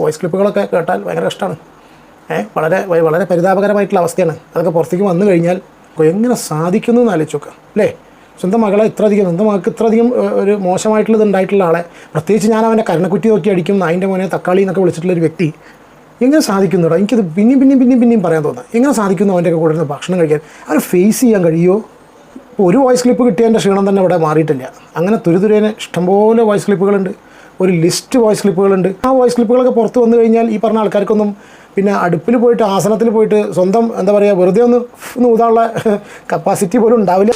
Voice ക്ലിപ്പുകളൊക്കെ കേട്ടാൽ ഭയങ്കര ഇഷ്ടമാണ് ഏഹ് വളരെ വളരെ പരിതാപകരമായിട്ടുള്ള അവസ്ഥയാണ്. അതൊക്കെ പുറത്തേക്ക് വന്നു കഴിഞ്ഞാൽ എങ്ങനെ സാധിക്കുന്നു എന്ന് ആലോചിച്ച് നോക്കുക അല്ലേ? സ്വന്തം മകളെ ഇത്രയധികം സ്വന്തം മകൾക്ക് ഇത്രയധികം ഒരു മോശമായിട്ടുള്ളത് ഉണ്ടായിട്ടുള്ള ആളെ പ്രത്യേകിച്ച് ഞാൻ അവന്റെ കരണക്കുറ്റി നോക്കി അടിക്കും അതിന്റെ മോനെ തക്കാളി എന്നൊക്കെ വിളിച്ചിട്ടുള്ള ഒരു വ്യക്തി എങ്ങനെ സാധിക്കുന്നുണ്ടോ എനിക്കത് പിന്നെയും പിന്നെയും പിന്നെയും പിന്നെയും പറയാൻ തോന്നുന്നത് എങ്ങനെ സാധിക്കുന്നു അവന്റെയൊക്കെ കൂടെ ഭക്ഷണം കഴിക്കാൻ? അവർ ഫേസ് ചെയ്യാൻ കഴിയുമോ ഒരു വോയിസ് ക്ലിപ്പ് കിട്ടിയതിന്റെ ക്ഷീണം തന്നെ ഇവിടെ മാറിയിട്ടില്ല. അങ്ങനെ തുരുതുരേനെ ഇഷ്ടംപോലെ വോയിസ് ക്ലിപ്പുകളുണ്ട്. ഒരു ലിസ്റ്റ് വോയിസ് ക്ലിപ്പുകളുണ്ട് ആ വോയിസ് ക്ലിപ്പുകളൊക്കെ പുറത്ത് വന്നു കഴിഞ്ഞാൽ ഈ പറഞ്ഞ ആൾക്കാർക്കൊന്നും പിന്നെ അടുപ്പിൽ പോയിട്ട് ആസനത്തിൽ പോയിട്ട് സ്വന്തം എന്താ പറയുക വെറുതെ ഒന്ന് ഒന്ന് ഊതാനുള്ള കപ്പാസിറ്റി പോലും ഉണ്ടാവില്ല.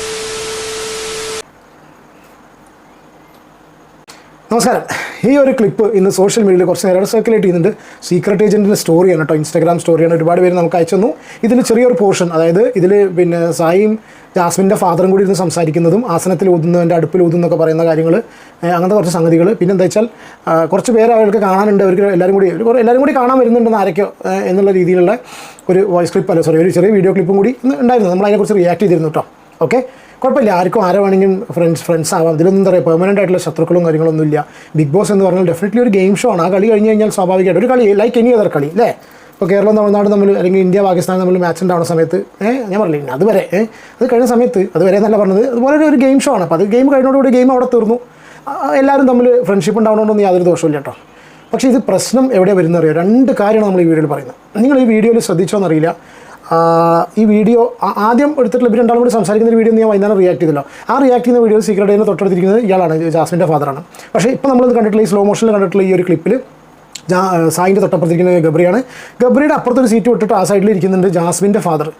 നമസ്കാരം. ഈ ഒരു ക്ലിപ്പ് ഇന്ന് സോഷ്യൽ മീഡിയയിൽ കുറച്ച് നേരം സർക്കുലേറ്റ് ചെയ്യുന്നുണ്ട്. സീക്രട്ട് ഏജന്റിന്റെ സ്റ്റോറിയാണ് കേട്ടോ. ഇൻസ്റ്റാഗ്രാം സ്റ്റോറിയാണ് ഒരുപാട് പേര് നമുക്ക് അയച്ചു തന്നു. ഇതിൽ ചെറിയൊരു പോർഷൻ അതായത് ഇതിൽ പിന്നെ സായിയും ജാസ്മിന്റെ ഫാദറും കൂടി ഇരുന്ന് സംസാരിക്കുന്നതും ആസനത്തിൽ ഊതുന്നതിന്റെ അടുപ്പിൽ ഊതുന്നൊക്കെ പറയുന്ന കാര്യങ്ങൾ അങ്ങനത്തെ കുറച്ച് സംഗതികൾ പിന്നെ എന്താ വെച്ചാൽ കുറച്ച് പേര് അവർക്ക് കാണാനുണ്ട്. അവർക്ക് എല്ലാവരും കൂടി എല്ലാവരും കൂടി കാണാൻ വരുന്നുണ്ടെന്ന് ആരൊക്കെ എന്നുള്ള രീതിയിലുള്ള ഒരു വോയിസ് ക്ലിപ്പ് അല്ല സോറി ഒരു ചെറിയ വീഡിയോ ക്ലിപ്പും കൂടി ഉണ്ടായിരുന്നു. നമ്മൾ അതിനെക്കുറിച്ച് റിയാക്ട് ചെയ്തിരുന്നു കേട്ടോ. ഓക്കെ കുഴപ്പമില്ല. ആർക്കും ആരെ വേണമെങ്കിലും ഫ്രണ്ട്സ് ഫ്രണ്ട്സ് ആവാം. ഇതിലൊന്നും എന്താ പറയുക പെർമനന്റ് ആയിട്ടുള്ള ശത്രുക്കളും കാര്യങ്ങളൊന്നുമില്ല ബിഗ് ബോസ് എന്ന് പറഞ്ഞാൽ ഡെഫിനറ്റ്ലി ഒരു ഗെയിം ഷോ ആണ്. ആ കളി കഴിഞ്ഞ് കഴിഞ്ഞാൽ സ്വാഭാവികമായിട്ട് ഒരു കളി ലൈക്ക് എനി അതർ കളി അല്ലേ ഇപ്പോൾ കേരളം തമിഴ്നാട് തമ്മിൽ അല്ലെങ്കിൽ ഇന്ത്യ പാകിസ്ഥാൻ തമ്മിൽ മാച്ച് ഉണ്ടാവുന്ന സമയത്ത് ഏഹ് ഞാൻ പറഞ്ഞില്ല അതുവരെ ഏഹ് അത് കഴിഞ്ഞ സമയത്ത് അതുവരെ എന്നല്ല പറഞ്ഞത് അതുപോലെ ഒരു- ഗെയിം ഷോ ആണ്. അപ്പോൾ അത് ഗെയിം കഴിഞ്ഞോടുകൂടി ഗെയിം അവിടെ തീർന്നു. എല്ലാവരും തമ്മിൽ ഫ്രണ്ട്ഷിപ്പ് ഉണ്ടാവണമെന്നൊന്നും യാതൊരു ദോഷമില്ല കേട്ടോ. പക്ഷേ ഇത് പ്രശ്നം എവിടെ വരുന്ന അറിയോ? രണ്ട് കാര്യമാണ് നമ്മൾ ഈ വീഡിയോയിൽ പറയുന്നത്. നിങ്ങൾ ഈ വീഡിയോയിൽ ശ്രദ്ധിച്ചോന്നറിയില്ല ഈ വീഡിയോ ആദ്യം എടുത്തിട്ടുള്ള ഇവർ രണ്ടാളും കൂടി സംസാരിക്കുന്ന ഒരു വീഡിയോ ഞാൻ വൈകുന്നേരം റിയാക്ട് ചെയ്തല്ലോ. ആ റിയാക്ട് ചെയ്യുന്ന വീഡിയോ സീക്രട്ട് ചെയ്യുന്ന തൊട്ടടുത്തിരിക്കുന്നത് ഇയാളാണ് ജാസ്മിന്റെ ഫാദറാണ് പക്ഷേ ഇപ്പോൾ നമ്മൾ കണ്ടിട്ടുള്ള ഈ സ്ലോ മോഷനിൽ കണ്ടിട്ടുള്ള ഈ ഒരു ക്ലിപ്പിൽ സായിന്റെ തൊട്ടപ്പുറത്തിരിക്കുന്ന ഗബ്രിയാണ്. ഗബ്രിയുടെ അപ്പുറത്തൊരു സീറ്റ് വിട്ടിട്ട് ആ സൈഡിൽ ഇരിക്കുന്നുണ്ട് ജാസ്മിന്റെ ഫാദർ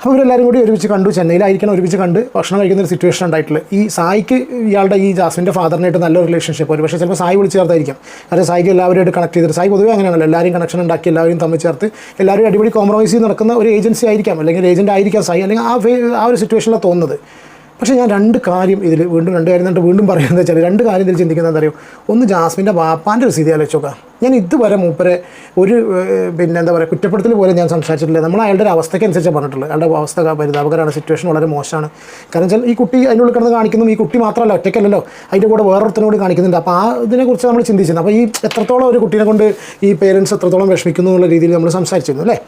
അപ്പോൾ ഇവരെല്ലാവരും കൂടി ഒരുമിച്ച് കണ്ടു ചെന്നൈയിലായിരിക്കണം ഒരുമിച്ച് കണ്ട് ഭക്ഷണം കഴിക്കുന്ന ഒരു സിറ്റുവേഷൻ ഉണ്ടായിട്ടുള്ളത്. ഈ സായിക്ക് ഇയാളുടെ ഈ ജാസ്മിന്റെ ഫാദറിനായിട്ട് നല്ലൊരു റിലേഷൻഷിപ്പ് ഒരു പക്ഷേ ചിലപ്പോൾ സായി വിളിച്ച് ചേർത്തായിരിക്കും. കാരണം സായിക്ക് എല്ലാവരുമായിട്ട് കണക്ട് ചെയ്തിട്ട്. സായി പൊതുവേ അങ്ങനെയാണല്ലോ. എല്ലാവരും കണക്ഷൻ ഉണ്ടാക്കി എല്ലാവരും തമ്മിൽ ചേർത്ത് എല്ലാവരും അടിപൊളി കോംപ്രമൈസ് ചെയ്ത് നടക്കുന്ന ഒരു ഏജൻസി ആയിരിക്കാം. അല്ലെങ്കിൽ ഏജന്റ് ആയിരിക്കാം സായി. അല്ലെങ്കിൽ ആ ആ ഒരു സിറ്റുവേഷനിലാണ് തോന്നുന്നത്. പക്ഷേ ഞാൻ രണ്ട് കാര്യം ഇതിൽ വീണ്ടും രണ്ട് കാര്യം എന്നിട്ട് വീണ്ടും പറയുന്നത് വെച്ചാൽ രണ്ട് കാര്യം ഇതിൽ ചിന്തിക്കുന്നത് അറിയോ? ഒന്ന് ജാസ്മിന്റെ ബാപ്പാന്റെ ഒരു സ്ഥിതി ആലോചിച്ചോക്കാം ഞാൻ ഇതുവരെ മൂപ്പരെ ഒരു പിന്നെ എന്താ പറയുക കുറ്റപ്പെടുത്തൽ പോലെ ഞാൻ സംസാരിച്ചിട്ടില്ല. നമ്മൾ അയാളുടെ ഒരു അവസ്ഥയ്ക്കനുസരിച്ച് പറഞ്ഞിട്ടുള്ളത്. അയാളുടെ അവസ്ഥ പരിതാപകരമാണ് സിറ്റുവേഷൻ വളരെ മോശമാണ്. കാരണം വെച്ചാൽ ഈ കുട്ടി അതിനുള്ളിൽ കിടന്ന് കാണിക്കുന്നു ഈ കുട്ടി മാത്രമല്ല ഒറ്റയ്ക്കല്ലല്ലോ. അതിന്റെ കൂടെ വേറൊരുത്തനോട് കാണിക്കുന്നുണ്ട്. അപ്പോൾ ആ ഇതിനെക്കുറിച്ച് നമ്മൾ ചിന്തിച്ചിരുന്നു. അപ്പോൾ ഈ എത്രത്തോളം ഒരു കുട്ടീനെ കൊണ്ട് ഈ പേരൻസ് എത്രത്തോളം വിഷമിക്കുന്നു എന്നുള്ള രീതിയിൽ നമ്മൾ സംസാരിച്ചിരുന്നു അല്ലേ?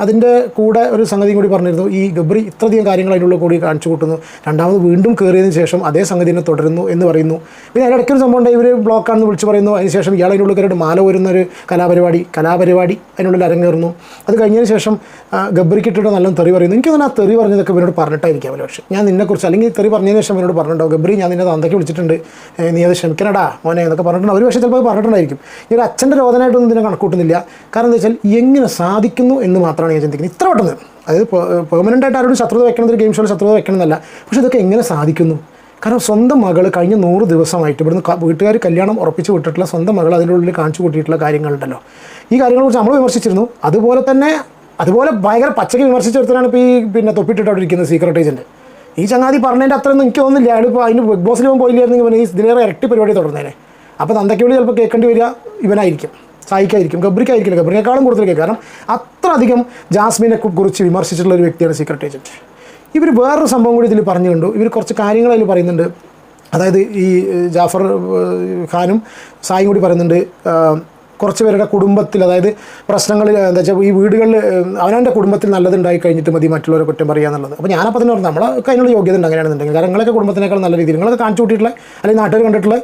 അതിന്റെ കൂടെ ഒരു സംഗതിയും കൂടി പറഞ്ഞിരുന്നു. ഈ ഗബ്രി ഇത്രയധികം കാര്യങ്ങൾ അതിനുള്ള കൂടി കാണിച്ചു കൂട്ടുന്നു. രണ്ടാമത് വീണ്ടും കയറിയതിന് ശേഷം അതേ സംഗതി തന്നെ തുടരുന്നു എന്ന് പറയുന്നു. പിന്നെ അതിനിടയ്ക്ക് ഒരു സംഭവം ഉണ്ട്. ഇവർ ബ്ലോക്കാണെന്ന് വിളിച്ച് പറയുന്നു. അതിനുശേഷം ഇയാൾ അതിനുള്ളിൽ കയറിയിട്ട് മാല വരുന്ന ഒരു കലാപരിപാടി കലാപരിപാടി അതിനുള്ളിൽ അരങ്ങേറുന്നു. അത് കഴിഞ്ഞതിന് ശേഷം ഗബ്രിക്ക് ഇട്ടിട്ട് നല്ല തെറി പറയുന്നു. എനിക്ക് ആ തെറി പറഞ്ഞതൊക്കെ ഇവരോട് പറഞ്ഞിട്ടായിരിക്കാം പക്ഷേ. ഞാൻ നിന്നെക്കുറിച്ച് അല്ലെങ്കിൽ തെറി പറഞ്ഞതിന് ശേഷം ഇവരോട് പറഞ്ഞിട്ടുണ്ടാവും. ഗബ്രി ഞാൻ നിന്നെ തന്തയ്ക്ക് വിളിച്ചിട്ടുണ്ട്. നീ അത് ക്ഷമിക്കണടാ മോനെ എന്നൊക്കെ പറഞ്ഞിട്ടുണ്ട്. അവർ പക്ഷേ ചിലപ്പോൾ പറഞ്ഞിട്ടുണ്ടായിരിക്കും. ഒരു അച്ഛന്റെ രോധനായിട്ടൊന്നും ഇതിനെ കണക്കൂട്ടുന്നില്ല. കാരണം എന്താ വെച്ചാൽ എങ്ങനെ സാധിക്കുന്നു എന്ന് മാത്രമാണ് ഞാൻ ചിന്തിക്കുന്നത്. ഇത്ര പെട്ടെന്ന്. അതായത് പെർമനന്റ് ആയിട്ട് ആരോടും ശത്രുത വെക്കണത് ഒരു ഗെയിം ഷോയിൽ ശത്രുത വെക്കണമെന്നല്ല. പക്ഷേ ഇതൊക്കെ എങ്ങനെ സാധിക്കുന്നു? കാരണം സ്വന്തം മകൾ കഴിഞ്ഞ നൂറ് ദിവസമായിട്ട് ഇവിടുന്ന് വീട്ടുകാർ കല്യാണം ഉറപ്പിച്ച് വിട്ടിട്ടുള്ള സ്വന്തം മകൾ അതിന്റെ ഉള്ളിൽ കാണിച്ചു കൂട്ടിയിട്ടുള്ള കാര്യങ്ങളുണ്ടല്ലോ. ഈ കാര്യങ്ങളെക്കുറിച്ച് നമ്മൾ വിമർശിച്ചിരുന്നു. അതുപോലെ തന്നെ അതുപോലെ ഭയങ്കര പച്ചയ്ക്ക് വിമർശിച്ചെടുത്താണ് ഇപ്പോൾ ഈ പിന്നെ തൊപ്പിട്ടിട്ട് അവിടെ ഇരിക്കുന്നത് സീക്രട്ട് ഏജന്റ് ഈ ചങ്ങാതി പറഞ്ഞതിന്റെ അത്രയൊന്നും എനിക്ക് തോന്നുന്നില്ല. അയാൾ ഇപ്പോൾ അതിന് ബിഗ് ബോസിൽ പോയില്ലായിരുന്നെങ്കിൽ ഇവൻ ഈ ഇതിലേറെ ഇരട്ടി പരിപാടി തുടർന്നേനെ. അപ്പോൾ തന്തയ്ക്കുള്ളിൽ ചിലപ്പോൾ കേൾക്കേണ്ടി വരിക ഇവനായിരിക്കും. സായിക്കായിരിക്കും ഗബ്രിക്കായിരിക്കില്ല ഗബ്രിനേക്കാളും കൂടുതൽ കാരണം അത്ര അധികം ജാസ്മിനെ കുറിച്ച് വിമർശിച്ചിട്ടുള്ള ഒരു വ്യക്തിയാണ് സീക്രട്ട് ഏജന്റ് ഇവർ വേറൊരു സംഭവം കൂടി ഇതിൽ പറഞ്ഞു കണ്ടു. ഇവർ കുറച്ച് കാര്യങ്ങൾ അതിൽ പറയുന്നുണ്ട്. അതായത് ഈ ജാഫർ ഖാനും സായും കൂടി പറയുന്നുണ്ട് കുറച്ച് പേരുടെ കുടുംബത്തിൽ അതായത് പ്രശ്നങ്ങളിൽ എന്താ വെച്ചാൽ ഈ വീടുകളിൽ അവനവന്റെ കുടുംബത്തിൽ നല്ലതുണ്ടായി കഴിഞ്ഞിട്ട് മതി മറ്റുള്ളവരെ കുറ്റം പറയുക എന്നുള്ളത്. അപ്പോൾ ഞാനപ്പോൾ തന്നെ പറഞ്ഞു നമ്മളൊക്കെ അതിനുള്ള യോഗ്യത ഉണ്ട് അങ്ങനെയാണെന്നുണ്ടെങ്കിൽ. കാരണം നിങ്ങളൊക്കെ കുടുംബത്തിനേക്കാൾ നല്ല രീതിയിൽ നിങ്ങളൊക്കെ കാണിച്ചു കൂട്ടിയിട്ടുള്ള അല്ലെങ്കിൽ നാട്ടുകാർ കണ്ടിട്ടുള്ള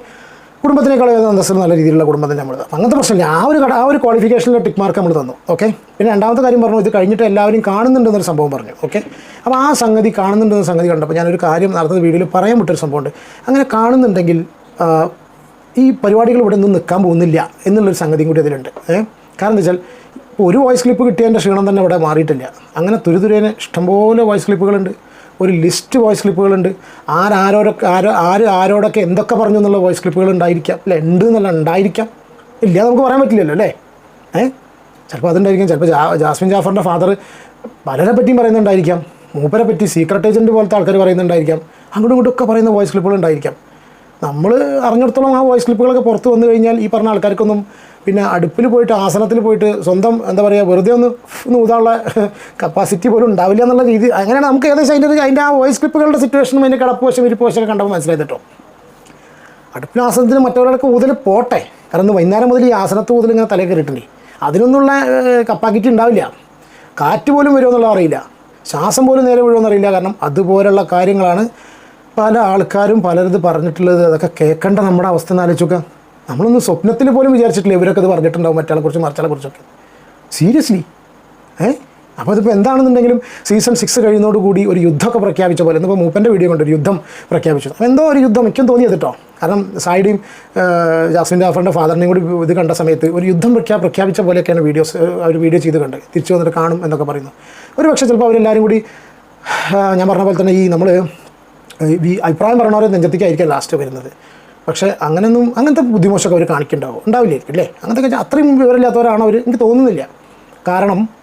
കുടുംബത്തിനേക്കാൾ അന്തസ്സിൽ നല്ല രീതിയിലുള്ള കുടുംബത്തിന് നമ്മൾ തന്നു. അങ്ങനത്തെ പ്രശ്നമില്ല. ആ ഒരു ആ ഒരു ക്വാളിഫിക്കേഷനിലെ ടിക്ക് മാർക്ക് നമ്മൾ തന്നു. ഓക്കെ പിന്നെ രണ്ടാമത്തെ കാര്യം പറഞ്ഞു ഇത് കഴിഞ്ഞിട്ട് എല്ലാവരും കാണുന്നുണ്ടെന്നൊരു സംഭവം പറഞ്ഞു. ഓക്കെ അപ്പോൾ ആ സംഗതി കാണുന്നുണ്ടെന്ന സംഗതി കണ്ടപ്പോൾ ഞാനൊരു കാര്യം നടത്തുന്ന വീഡിയോയിൽ പറയാൻ വിട്ടൊരു സംഭവമുണ്ട്. അങ്ങനെ കാണുന്നുണ്ടെങ്കിൽ ഈ പരിപാടികൾ ഇവിടെ നിന്ന് നിൽക്കാൻ പോകുന്നില്ല എന്നുള്ളൊരു സംഗതിയും കൂടി അതിലുണ്ട്. ഏഹ് കാരണം എന്താ വെച്ചാൽ ഒരു വോയിസ് ക്ലിപ്പ് കിട്ടിയതിന്റെ ക്ഷീണം തന്നെ ഇവിടെ മാറിയിട്ടില്ല. അങ്ങനെ തുരുതുരേനെ ഇഷ്ടംപോലെ വോയിസ് ക്ലിപ്പുകളുണ്ട് ഒരു ലിസ്റ്റ് വോയിസ് ക്ലിപ്പുകളുണ്ട്. ആരാരോരൊക്കെ ആരോ ആര് ആരോടൊക്കെ എന്തൊക്കെ പറഞ്ഞു എന്നുള്ള വോയിസ് ക്ലിപ്പുകൾ ഉണ്ടായിരിക്കാം. അല്ലെ? ഉണ്ട് എന്നല്ല ഉണ്ടായിരിക്കാം. ഇല്ല നമുക്ക് പറയാൻ പറ്റില്ലല്ലോ അല്ലേ? ഏ? ചിലപ്പോൾ അതുണ്ടായിരിക്കാം. ചിലപ്പോൾ ജാസ്മിൻ ജാഫറിന്റെ ഫാദർ പലരെ പറ്റിയും പറയുന്നുണ്ടായിരിക്കാം. മൂപ്പരെ പറ്റി സീക്രട്ട് ഏജന്റ് പോലത്തെ ആൾക്കാർ പറയുന്നുണ്ടായിരിക്കാം. അങ്ങോട്ടും ഇങ്ങോട്ടും ഒക്കെ പറയുന്ന വോയിസ് ക്ലിപ്പുകൾ ഉണ്ടായിരിക്കാം. നമ്മൾ അറിഞ്ഞിടത്തോളം ആ വോയിസ് ക്ലിപ്പുകളൊക്കെ പുറത്ത് വന്നു കഴിഞ്ഞാൽ ഈ പറഞ്ഞ ആൾക്കാർക്കൊന്നും പിന്നെ അടുപ്പിൽ പോയിട്ട് ആസനത്തിൽ പോയിട്ട് സ്വന്തം എന്താ പറയുക വെറുതെ ഒന്ന് ഊതാനുള്ള കപ്പാസിറ്റി പോലും ഉണ്ടാവില്ല എന്നുള്ള രീതി. അങ്ങനെയാണ് നമുക്ക് ഏകദേശം അതിന്റെ അതിന്റെ ആ വോയിസ് ക്ലിപ്പുകളുടെ സിറ്റുവേഷനും അതിന്റെ കിടപ്പ് വശം ഇരിപ്പ് വശമൊക്കെ കണ്ടപ്പോൾ മനസ്സിലായത് കേട്ടോ അടുപ്പിൽ ആസനത്തിന് മറ്റവരുടെ ഊതൽ പോട്ടെ. കാരണം വൈകുന്നേരം മുതൽ ഈ ആസനത്ത് ഊതൽ ഇങ്ങനെ തലയിൽ കയറിയിട്ടുണ്ട് അതിനൊന്നുള്ള കപ്പാക്കിറ്റി ഉണ്ടാവില്ല. കാറ്റ് പോലും വരുമോ എന്നുള്ളത് അറിയില്ല. ശ്വാസം പോലും നേരെ വീഴുമോ എന്നറിയില്ല. കാരണം അതുപോലുള്ള കാര്യങ്ങളാണ് പല ആൾക്കാരും പലരത് പറഞ്ഞിട്ടുള്ളത് അതൊക്കെ കേൾക്കേണ്ട നമ്മുടെ അവസ്ഥ എന്ന് ആലോചിച്ച് നമ്മളൊന്ന് സ്വപ്നത്തിൽ പോലും വിചാരിച്ചിട്ടില്ല ഇവരൊക്കെ ഇത് പറഞ്ഞിട്ടുണ്ടാവും മറ്റാളെ കുറിച്ച് മറിച്ചാളെ കുറിച്ചൊക്കെ. സീരിയസ്ലി ഏ? അപ്പോൾ അതിപ്പോൾ എന്താണെന്നുണ്ടെങ്കിലും സീസൺ സിക്സ് കഴിയുന്നതോടുകൂടി ഒരു യുദ്ധമൊക്കെ പ്രഖ്യാപിച്ച പോലെ ഇന്നിപ്പോൾ മൂപ്പന്റെ വീഡിയോ കൊണ്ട്? ഒരു യുദ്ധം പ്രഖ്യാപിച്ചു അപ്പോൾ എന്തോ ഒരു യുദ്ധം എനിക്കും തോന്നിയത് കേട്ടോ കാരണം സായിയുടെയും ജാസ്മിൻ ജാഫറിന്റെ ഫാദറിനെയും കൂടി ഇത് കണ്ട സമയത്ത് ഒരു യുദ്ധം പ്രഖ്യാ പ്രഖ്യാപിച്ച പോലെയൊക്കെയാണ് വീഡിയോസ് അവർ വീഡിയോ ചെയ്ത് കണ്ടത് തിരിച്ചു വന്നിട്ട് കാണും എന്നൊക്കെ പറയുന്നു. ഒരു പക്ഷേ ചിലപ്പോൾ അവരെല്ലാവരും കൂടി ഞാൻ പറഞ്ഞ പോലെ തന്നെ ഈ നമ്മൾ ഈ അഭിപ്രായം പറയണവരെ നെഞ്ചത്തേക്കായിരിക്കും ലാസ്റ്റ് വരുന്നത്. പക്ഷേ അങ്ങനെയൊന്നും അങ്ങനത്തെ ബുദ്ധിമോശമൊക്കെ അവർ കാണിക്കുന്നുണ്ടാവും. ഉണ്ടാവില്ലായിരിക്കും അല്ലേ? അങ്ങനത്തെ അത്രയും വിവരമില്ലാത്തവരാണ് അവർ എനിക്ക് തോന്നുന്നില്ല. കാരണം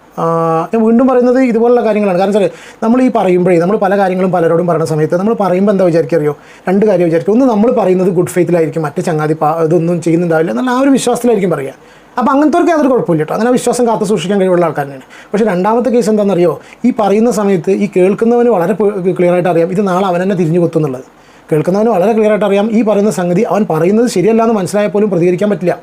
ഞാൻ വീണ്ടും പറയുന്നത് ഇതുപോലുള്ള കാര്യങ്ങളാണ്. കാരണം വെച്ചാൽ നമ്മൾ ഈ പറയുമ്പോഴേ നമ്മൾ പല കാര്യങ്ങളും പലരോടും പറയുന്ന സമയത്ത് നമ്മൾ പറയുമ്പോൾ എന്താ വിചാരിക്കറിയോ രണ്ട് കാര്യം വിചാരിക്കും ഒന്ന് നമ്മൾ പറയുന്നത് ഗുഡ് ഫെയ്ത്തിലായിരിക്കും മറ്റ് ചങ്ങാതി ഇതൊന്നും ചെയ്യുന്നുണ്ടാവില്ല എന്നുള്ള ആ ഒരു വിശ്വാസത്തിലായിരിക്കും പറയുക. അപ്പോൾ അങ്ങനത്തെവർക്ക് യാതൊരു കുഴപ്പമില്ല കേട്ടോ അങ്ങനെ വിശ്വാസം കാത്തു സൂക്ഷിക്കാൻ കഴിവുള്ള ആൾക്കാരാണ്. പക്ഷേ രണ്ടാമത്തെ കേസ് എന്താണെന്നറിയോ? ഈ പറയുന്ന സമയത്ത് ഈ കേൾക്കുന്നവന് വളരെ ക്ലിയർ ആയിട്ട് അറിയാം. ഇത് നാളെ അവൻ തന്നെ തിരിഞ്ഞു കൊത്തുന്നുള്ളത്. കേൾക്കുന്നവന് വളരെ ക്ലിയർ ആയിട്ട് അറിയാം. ഈ പറയുന്ന സംഗതി അവൻ പറയുന്നത് ശരിയല്ല എന്ന് മനസ്സിലായാൽ പോലും പ്രതികരിക്കാൻ പറ്റില്ല.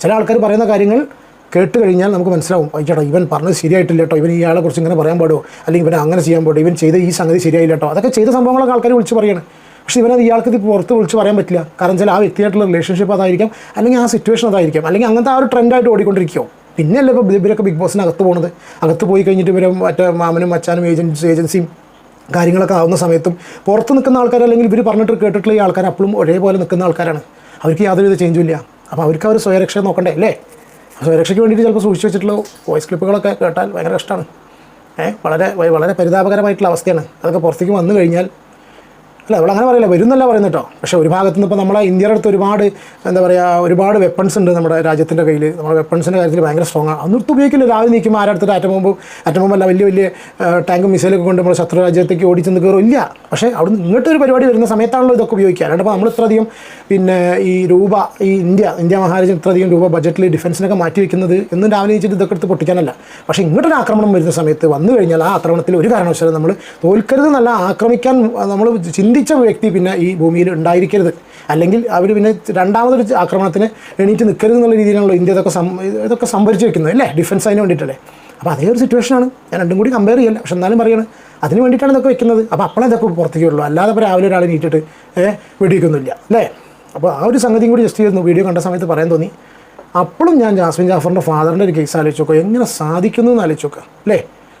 ചില ആൾക്കാർ പറയുന്ന കാര്യങ്ങൾ കേട്ട് കഴിഞ്ഞാൽ നമുക്ക് മനസ്സിലാവും. ചേട്ടോ ഇവൻ പറഞ്ഞത് ശരിയായിട്ടില്ല കേട്ടോ ഇവൻ ഇയാളെ കുറിച്ച് ഇങ്ങനെ പറയാൻ പാടുമോ അല്ലെങ്കിൽ ഇവൻ അങ്ങനെ ചെയ്യാൻ പാടുമോ ഇവൻ ചെയ്ത ഈ സംഗതി ശരിയായില്ല കേട്ടോ അതൊക്കെ ചെയ്ത സംഭവങ്ങളൊക്കെ ആൾക്കാർ വിളിച്ച് പറയാണ്. പക്ഷേ ഇവനത് ഇയാൾക്ക് ഇത് പുറത്ത് വിളിച്ച് പറയാൻ പറ്റില്ല. കാരണം ചില ആ വ്യക്തിയായിട്ടുള്ള റിലേഷൻഷിപ്പ് അതായിരിക്കാം അല്ലെങ്കിൽ ആ സിറ്റുവേഷൻ അതായിരിക്കാം അല്ലെങ്കിൽ അങ്ങനത്തെ ആ ഒരു ട്രെൻഡായിട്ട് ഓടിക്കൊണ്ടിരിക്കുമോ പിന്നെയല്ലേ ഇപ്പോൾ ഇവരൊക്കെ ബിഗ് ബോസിന് അകത്ത് പോണത്. അകത്ത് പോയി കഴിഞ്ഞിട്ട് ഇവരെ മറ്റേ മാമനും മച്ചാനും ഏജൻസി ഏജൻസിയും കാര്യങ്ങളൊക്കെ ആവുന്ന സമയത്തും പുറത്ത് നിൽക്കുന്ന ആൾക്കാർ അല്ലെങ്കിൽ ഇവർ പറഞ്ഞിട്ട് കേട്ടിട്ടുള്ള ഈ ആൾക്കാർ അപ്പോഴും ഒരേപോലെ നിൽക്കുന്ന ആൾക്കാരാണ്. അവർക്ക് യാതൊരുവിധ ചേഞ്ചും ഇല്ല. അപ്പോൾ അവർക്ക് അവർ സ്വയരക്ഷ നോക്കണ്ടേ അല്ലേ? സ്വയരക്ഷയ്ക്ക് വേണ്ടിയിട്ട് ചിലപ്പോൾ സൂക്ഷിച്ച് വെച്ചിട്ടുള്ള വോയിസ് ക്ലിപ്പുകളൊക്കെ കേട്ടാൽ ഭയങ്കര കഷ്ടമാണ്. ഏഹ് വളരെ വളരെ പരിതാപകരമായിട്ടുള്ള അവസ്ഥയാണ്. അതൊക്കെ പുറത്തേക്ക് വന്നു കഴിഞ്ഞാൽ അല്ല അവൾ അങ്ങനെ പറയില്ല. വരുന്നല്ല പറയുന്നത് കേട്ടോ. പക്ഷേ ഒരു ഭാഗത്ത് നിന്ന് ഇപ്പോൾ നമ്മളെ ഇന്ത്യയുടെ അടുത്ത് ഒരുപാട് എന്താ പറയുക ഒരുപാട് വെപ്പൺസ് ഉണ്ട് നമ്മുടെ രാജ്യത്തിന്റെ കയ്യിൽ നമ്മുടെ വെപ്പൺസിന്റെ കാര്യത്തിൽ ഭയങ്കര സ്ട്രോങ് ആണ് അന്നിട്ട് ഉപയോഗിക്കില്ല. രാവിലെ നിൽക്കുമ്പോൾ ആരടുത്തിട്ട് ആറ്റം ബോംബ് ആറ്റം ബോംബല്ല വലിയ വലിയ ടാങ്കും മിസൈലൊക്കെ കൊണ്ട് നമ്മൾ ശത്രു രാജ്യത്തേക്ക് ഓടിച്ചെന്ന് കയറും ഇല്ല. പക്ഷേ അവിടെ നിന്ന് ഇങ്ങോട്ട് ഒരു പരിപാടി വരുന്ന സമയത്താണല്ലോ ഇതൊക്കെ ഉപയോഗിക്കുക. അല്ലാണ്ട് നമ്മൾ ഇത്രയധികം പിന്നെ ഈ രൂപ ഈ ഇന്ത്യ ഇന്ത്യ മഹാരാജ്യം ഇത്രയധികം രൂപ ബജറ്റിൽ ഡിഫൻസിനൊക്കെ മാറ്റി വെക്കുന്നത് എന്നും രാവിലെ വെച്ചിട്ട് ഇതൊക്കെ എടുത്ത് പൊട്ടിക്കാനല്ല. പക്ഷേ ഇങ്ങോട്ടൊരു ആക്രമണം വരുന്ന സമയത്ത് വന്നു കഴിഞ്ഞാൽ ആ ആക്രമണത്തിൽ ഒരു കാരണവശാലും നമ്മൾ തോൽക്കരുത് നല്ല ആക്രമിക്കാൻ നമ്മൾ ചിന്തിച്ച വ്യക്തി പിന്നെ ഈ ഭൂമിയിൽ ഉണ്ടായിരിക്കരുത്. അല്ലെങ്കിൽ അവർ പിന്നെ രണ്ടാമതൊരു ആക്രമണത്തിന് എണീറ്റ് നിൽക്കരുത് എന്നുള്ള രീതിയിലാണല്ലോ ഇന്ത്യ ഇതൊക്കെ ഇതൊക്കെ സംഭരിച്ച് വെക്കുന്നത് അല്ലേ? ഡിഫൻസ് അതിന് വേണ്ടിയിട്ടല്ലേ. അപ്പോൾ അതേ ഒരു സിറ്റുവേഷനാണ് ഞാൻ രണ്ടും കൂടി കമ്പയർ ചെയ്യല്ല. പക്ഷെ എന്നാലും പറയാണ് അതിന് വേണ്ടിയിട്ടാണ് ഇതൊക്കെ വെക്കുന്നത്. അപ്പോൾ അപ്പോഴേ ഇതൊക്കെ പുറത്തേക്ക് വരുള്ളൂ അല്ലാതെ ഇപ്പോൾ രാവിലെ ഒരാൾ ഏഹ് വെടിവെക്കൊന്നുമില്ല. അല്ലേ? അപ്പോൾ ആ ഒരു സംഗതിയും കൂടി ജസ്റ്റ് ചെയ്യുന്നു വീഡിയോ കണ്ട സമയത്ത് പറയാൻ തോന്നി. അപ്പോഴും ഞാൻ ജാസ്മിൻ ജാഫറിന്റെ ഫാദറിന്റെ ഒരു കേസ് ആലോചിച്ച് നോക്കുക എങ്ങനെ സാധിക്കുന്നു എന്ന് ആലോചിച്ച് നോക്കുക അല്ലേ?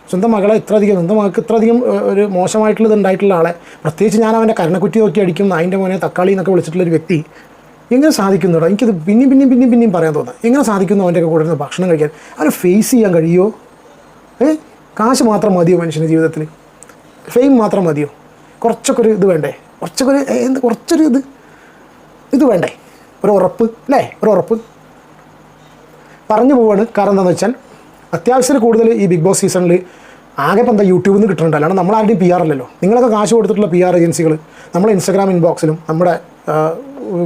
സ്വന്തം മകളെ ഇത്രയധികം സ്വന്തം മകൾക്ക് ഇത്രയധികം ഒരു മോശമായിട്ടുള്ളത് ഉണ്ടായിട്ടുള്ള ആളെ പ്രത്യേകിച്ച് ഞാൻ അവന്റെ കരണക്കുറ്റി നോക്കി അടിക്കും അതിന്റെ മോനെ തക്കാളി എന്നൊക്കെ വിളിച്ചിട്ടുള്ളൊരു വ്യക്തി എങ്ങനെ സാധിക്കുന്നുണ്ടോ എനിക്കത് പിന്നെയും പിന്നെയും പിന്നെയും പിന്നെയും പറയാൻ തോന്നുന്നത് എങ്ങനെ സാധിക്കുന്നു അവന്റെ കൂടെ ഭക്ഷണം കഴിക്കാൻ? അവന് ഫേസ് ചെയ്യാൻ കഴിയുമോ ഏ? കാശ് മാത്രം മതിയോ മനുഷ്യന്റെ ജീവിതത്തിൽ? ഫെയിം മാത്രം മതിയോ? കുറച്ചൊക്കെ ഒരു ഇത് വേണ്ടേ? കുറച്ചൊക്കെ ഒരു എന്ത് കുറച്ചൊരു ഇത്? ഇത് വേണ്ടേ? ഒരു ഉറപ്പ് അല്ലേ? ഒരു ഉറപ്പ്. പറഞ്ഞു പോവാണ് കാരണം എന്താണെന്ന് വെച്ചാൽ അത്യാവശ്യത്തിൽ കൂടുതൽ ഈ ബിഗ് ബോസ് സീസണിൽ ആകെ ഇപ്പം എന്താ യൂട്യൂബിൽ നിന്ന് കിട്ടുന്നുണ്ട്. അല്ലാണ്ട് നമ്മൾ ആരുടെയും പി ആർ അല്ലല്ലോ. നിങ്ങളൊക്കെ കാശ് കൊടുത്തിട്ടുള്ള പി ആർ ഏജൻസികൾ നമ്മുടെ ഇൻസ്റ്റാഗ്രാം ഇൻബോക്സിലും നമ്മുടെ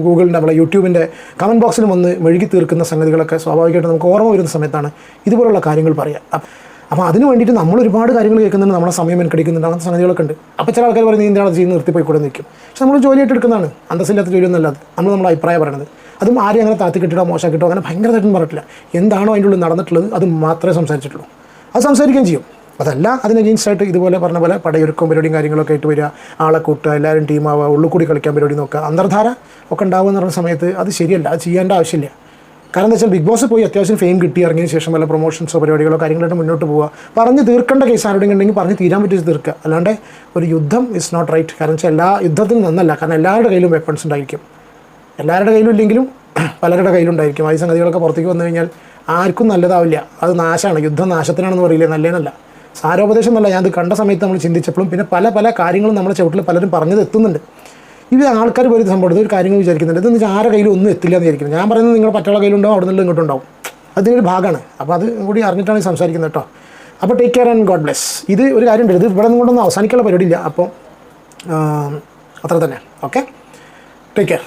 ഗൂഗിളിന്റെ നമ്മളെ യൂട്യൂബിന്റെ കമന്റ് ബോക്സിലും വന്ന് മെഴുകി തീർക്കുന്ന സംഗതികളൊക്കെ സ്വാഭാവികമായിട്ട് നമുക്ക് ഓർമ്മ വരുന്ന സമയത്താണ് ഇതുപോലുള്ള കാര്യങ്ങൾ പറയുക അപ്പ- അപ്പോൾ അതിന് വേണ്ടിയിട്ട് നമ്മൾ ഒരുപാട് കാര്യങ്ങൾ കേൾക്കുന്നുണ്ട് നമ്മളെ സമയം എനിക്കടിക്കുന്നുണ്ട് അങ്ങനത്തെ സംഗതികളൊക്കെ ഉണ്ട്. അപ്പോൾ ചില ആൾക്കാർ പറയുന്നത് എന്താണ് ചെയ്യുന്നത്? നിർത്തിപ്പോയി കൂടെ നിൽക്കും പക്ഷെ നമ്മൾ ജോലിയായിട്ട് എടുക്കുന്നതാണ്. അന്തസ്സില്ലാത്ത ജോലിയൊന്നും അല്ലാതെ. നമ്മൾ നമ്മുടെ അഭിപ്രായം പറയണത്. അതും ആരെയും അങ്ങനെ താത്തി കിട്ടിയോ കിട്ടോ അങ്ങനെ ഭയങ്കരമായിട്ടൊന്നും പറഞ്ഞിട്ടില്ല. എന്താണോ അതിന്റെ ഉള്ളിൽ നടന്നിട്ടുള്ളത് അത് മാത്രമേ സംസാരിച്ചിട്ടുള്ളൂ. അത് സംസാരിക്കുകയും ചെയ്യും. അതല്ല അതിന് അഗെയിൻസ്റ്റായിട്ട് ഇതുപോലെ പറഞ്ഞ പോലെ പടയൊരുക്കും പരിപാടിയും കാര്യങ്ങളൊക്കെ ആയിട്ട് വരിക ആളെ കൂട്ടുക എല്ലാവരും ടീമാവുക ഉള്ളിൽ കളിക്കാൻ പരിപാടി നോക്കുക അന്തർധാര ഒക്കെ ഉണ്ടാവുക എന്ന് പറഞ്ഞ സമയത്ത് അത് ശരിയല്ല അത് ചെയ്യേണ്ട ആവശ്യമില്ല. കാരണം എന്താ വെച്ചാൽ ബിഗ് ബോസ് പോയി അത്യാവശ്യം ഫെയിം കിട്ടി ഇറങ്ങിയതിന് ശേഷം വല്ല പ്രൊമോഷൻസോ പരിപാടികളോ കാര്യങ്ങളായിട്ട് മുന്നോട്ട് പോവുക. പറഞ്ഞ് തീർക്കേണ്ട കേസ് ആരുടെയും ഉണ്ടെങ്കിൽ പറഞ്ഞ് തീരാൻ പറ്റി തീർക്കുക. അല്ലാണ്ട് ഒരു യുദ്ധം ഇസ് നോട്ട് റൈറ്റ് കാരണം വെച്ചാൽ എല്ലാ യുദ്ധത്തിനും നന്നല്ല കാരണം എല്ലാവരുടെ കയ്യിലും വെപ്പൺസ് ഉണ്ടായിരിക്കും. എല്ലാവരുടെ കയ്യിലും ഇല്ലെങ്കിലും പലരുടെ കയ്യിലുണ്ടായിരിക്കും. ആ സംഗതികളൊക്കെ പുറത്തേക്ക് വന്നു കഴിഞ്ഞാൽ ആർക്കും നല്ലതാവില്ല. അത് നാശമാണ് യുദ്ധം നാശത്തിനാണെന്ന് പറയില്ലേ? നല്ലതെന്നല്ല സാരോപദേശം എന്നല്ല ഞാൻ ഇത് കണ്ട സമയത്ത് നമ്മൾ ചിന്തിച്ചപ്പോഴും പിന്നെ പല പല കാര്യങ്ങളും നമ്മുടെ ചുവട്ടിൽ പലരും പറഞ്ഞത് എത്തുന്നുണ്ട്. ഇത് ആൾക്കാർ പോലും ഇത് സംഭവം ഒരു കാര്യങ്ങൾ വിചാരിക്കുന്നുണ്ട്. ഇതെന്ന് വെച്ചാൽ ആരുടെ കയ്യിലും ഒന്നും എത്തില്ല എന്ന് വിചാരിക്കുന്നത് ഞാൻ പറയുന്നത് നിങ്ങൾ പറ്റുള്ള കയ്യിലുണ്ടാവും അവിടെ നിന്നുള്ള ഇങ്ങോട്ടുണ്ടാവും ഒരു ഭാഗമാണ്. അപ്പോൾ അത് കൂടി അറിഞ്ഞിട്ടാണ് സംസാരിക്കുന്നത് കേട്ടോ. അപ്പോൾ take care and God bless ഇത് ഒരു കാര്യമുണ്ട്. ഇത് ഇവിടെ നിന്നുകൊണ്ടൊന്നും അവസാനിക്കാനുള്ള പരിപാടിയില്ല. അപ്പോൾ അത്ര തന്നെ. Okay take care